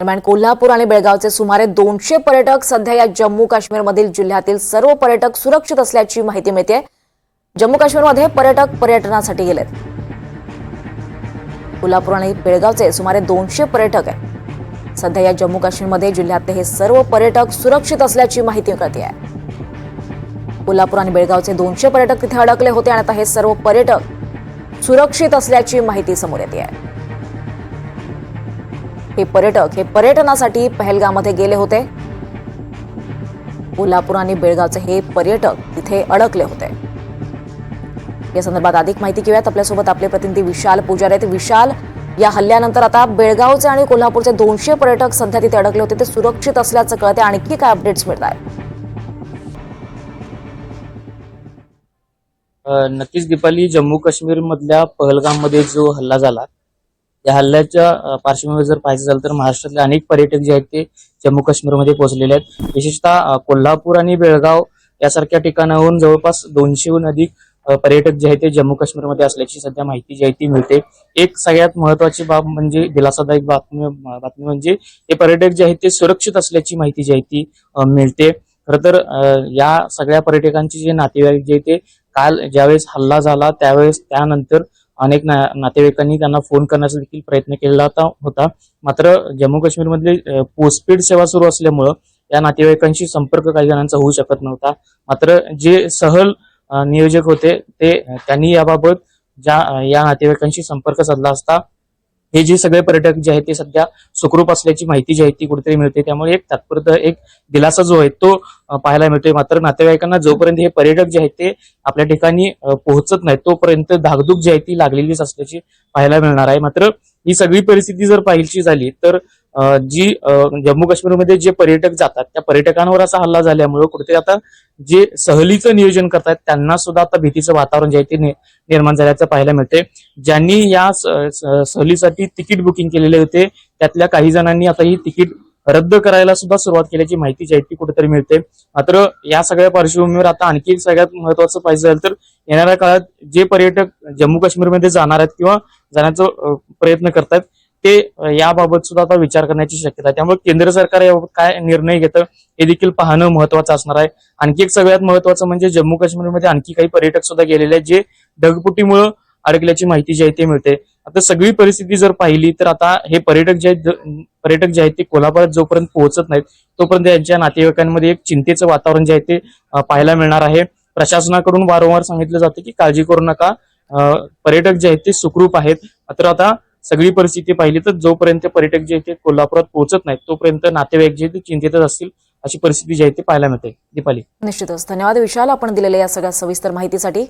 दरम्यान कोल्हापूर आणि बेळगावचे सुमारे दोनशे पर्यटक सध्या या जम्मू काश्मीरमधील जिल्ह्यातील सर्व पर्यटक सुरक्षित असल्याची माहिती मिळते. जम्मू काश्मीरमध्ये पर्यटक पर्यटनासाठी गेलेत. कोल्हापूर आणि बेळगावचे सुमारे दोनशे पर्यटक आहेत. सध्या या जम्मू काश्मीरमध्ये जिल्ह्यातले हे सर्व पर्यटक सुरक्षित असल्याची माहिती कळते आहे. कोल्हापूर आणि बेळगावचे दोनशे पर्यटक तिथे अडकले होते आणि आता हे सर्व पर्यटक सुरक्षित असल्याची माहिती समोर येते आहे. हे पर्यटक हे पर्यटनासाठी पहलगामध्ये गेले होते. कोल्हापूर आणि बेळगावचे हे पर्यटक तिथे अडकले होते. या संदर्भात अधिक माहिती घेऊयात. आपल्यासोबत आपले प्रतिनिधी विशाल पुजारी आहेत. विशाल या हल्ल्यानंतर आता बेळगावचे आणि कोल्हापूरचे दोनशे पर्यटक सध्या तिथे अडकले होते. ते सुरक्षित असल्याचं कळते आणखी काय अपडेट्स मिळत आहेत नक्कीच दीपाली जम्मू काश्मीर मधल्या पहलगाममध्ये जो हल्ला झाला या हल्ल्याच्या पार्श्वभूमीवर जर पाहायचं झालं तर महाराष्ट्रातले अनेक पर्यटक जे आहेत ते जम्मू काश्मीरमध्ये पोहोचलेले आहेत. विशेषतः कोल्हापूर आणि बेळगाव यासारख्या ठिकाणाहून जवळपास दोनशेहून अधिक पर्यटक जे आहेत ते जम्मू काश्मीरमध्ये असल्याची सध्या माहिती जी आहे ती मिळते. एक सगळ्यात महत्वाची बाब म्हणजे दिलासादायक बातमी बातमी म्हणजे हे पर्यटक जे आहेत ते सुरक्षित असल्याची माहिती जी आहे ती मिळते. खरं तर या सगळ्या पर्यटकांचे जे नातेवाईक जे ते काल ज्यावेळेस हल्ला झाला त्यावेळेस त्यानंतर अनेक ना नातेवाईकांनी त्यांना फोन करण्याचा देखील प्रयत्न केला होता मात्र जम्मू काश्मीरमधली पोस्टपेड सेवा सुरू असल्यामुळं या नातेवाईकांशी संपर्क काही जणांचा होऊ शकत नव्हता. मात्र जे सहल नियोजक होते ते त्यांनी याबाबत ज्या या नातेवाईकांशी संपर्क साधला असता हे जे सगळे पर्यटक जे आहेत ते सध्या सुखरूप असल्याची माहिती जी आहे ती कुठेतरी मिळते. त्यामुळे एक तात्पुरता एक दिलासा जो आहे तो पाहायला मिळतोय. मात्र नातेवाईकांना जोपर्यंत हे पर्यटक जे आहेत ते आपल्या ठिकाणी पोहोचत नाही तोपर्यंत धाकधूक जी आहे ती लागलेलीच असल्याची पाहायला मिळणार आहे. मात्र ही सगळी परिस्थिती जर पाहिलीची झाली तर जी जम्मू काश्मीरमध्ये जे पर्यटक जातात त्या पर्यटकांवर असा हल्ला झाल्यामुळे कुठेतरी आता जे सहलीचं नियोजन करतात त्यांना सुद्धा आता भीतीचं वातावरण जे आहे ते निर्माण झाल्याचं पाहायला मिळते ज्यांनी या सहलीसाठी तिकीट बुकिंग केलेले होते त्यातल्या काही जणांनी आता ही तिकीट रद्द करायला सुद्धा सुरुवात केल्याची माहिती जी आहे ती कुठेतरी मिळते. मात्र या सगळ्या पार्श्वभूमीवर आता आणखी सगळ्यात महत्वाचं पाहिजे झालं तर येणाऱ्या काळात जे पर्यटक जम्मू काश्मीरमध्ये जाणार आहेत किंवा जाण्याचा प्रयत्न करतात ते याबाबत सुद्धा आता विचार करण्याची शक्यता आहे. त्यामुळे केंद्र सरकार याबाबत काय निर्णय घेतं हे देखील पाहणं महत्वाचं असणार आहे. आणखी एक सगळ्यात महत्वाचं म्हणजे जम्मू काश्मीरमध्ये आणखी काही पर्यटक सुद्धा गेलेले आहेत जे ढगपुटीमुळे अडकल्याची माहिती जी आहे ते मिळते. आता सगळी परिस्थिती जर पाहिली तर आता हे पर्यटक जे आहेत पर्यटक जे आहेत ते कोल्हापुरात जोपर्यंत पोहोचत नाहीत तोपर्यंत यांच्या नातेवाईकांमध्ये एक चिंतेचं वातावरण जे आहे ते पाहायला मिळणार आहे. प्रशासनाकडून वारंवार सांगितलं जातं की काळजी करू नका. पर्यटक जे आहेत ते सुखरूप आहेत. मात्र आता सगळी परिस्थिती पाहिली तर जोपर्यंत पर्यटक जे आहे ते कोल्हापुरात पोहोचत नाहीत तोपर्यंत नातेवाईक जे ते चिंतेतच असतील अशी परिस्थिती जी आहे ती पाहायला मिळते. दीपाली. निश्चितच. धन्यवाद विशाल. आपण दिलेल्या या सगळ्या सविस्तर माहितीसाठी